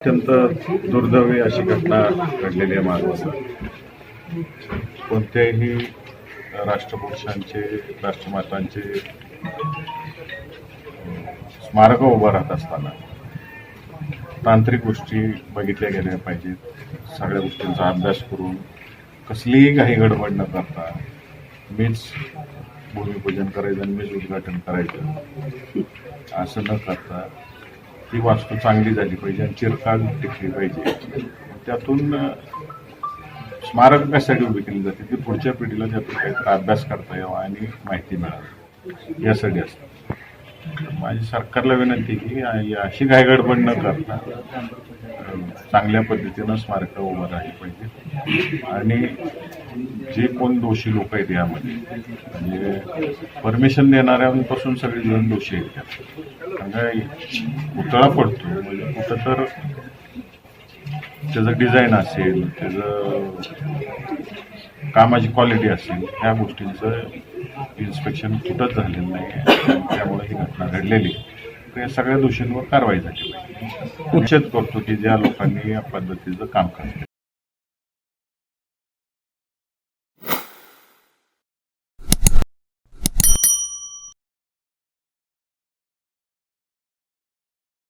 अत्यंत दुर्दैवी अशी घटना घडलेली आहे मानवाला कोणत्याही राष्ट्रपुरुषांचे राष्ट्रमातांचे स्मारक उभं राहत असताना तांत्रिक गोष्टी बघितल्या गेल्या पाहिजेत. सगळ्या गोष्टींचा अभ्यास करून कसलीही काही गडबड न करता मीच भूमिपूजन करायचं आणि मीच उद्घाटन करायचं असं न करता ती वास्तू चांगली झाली पाहिजे आणि चिरकाल टिकली पाहिजे. त्यातून स्मारक अभ्यासासाठी उभी केली जाते? की पुढच्या पिढीला त्यातून काहीतरी अभ्यास करता यावा आणि माहिती मिळावी. यासाठी असतं. माझी सरकारला विनंती की अशी काय गडबड न करता चांगल्या पद्धतीनं स्मारकं उभं राहिली पाहिजे. आणि जे कोण दोषी लोक आहेत यामध्ये म्हणजे परमिशन देणाऱ्यांपासून सगळे जण दोषी आहेत चांगला कारण पुतळा पडतो म्हणजे कुठं तर त्याचं डिझाईन असेल त्याचं कामाची क्वालिटी असेल ह्या गोष्टींचं इन्स्पेक्शन कुठंच झालेलं नाही आहे त्यामुळे ही घटना घडलेली आहे. तर या सगळ्या दोषींवर कारवाई झाली पाहिजे. निषेध करतो की ज्या लोकांनी या पद्धतीचं काम करतं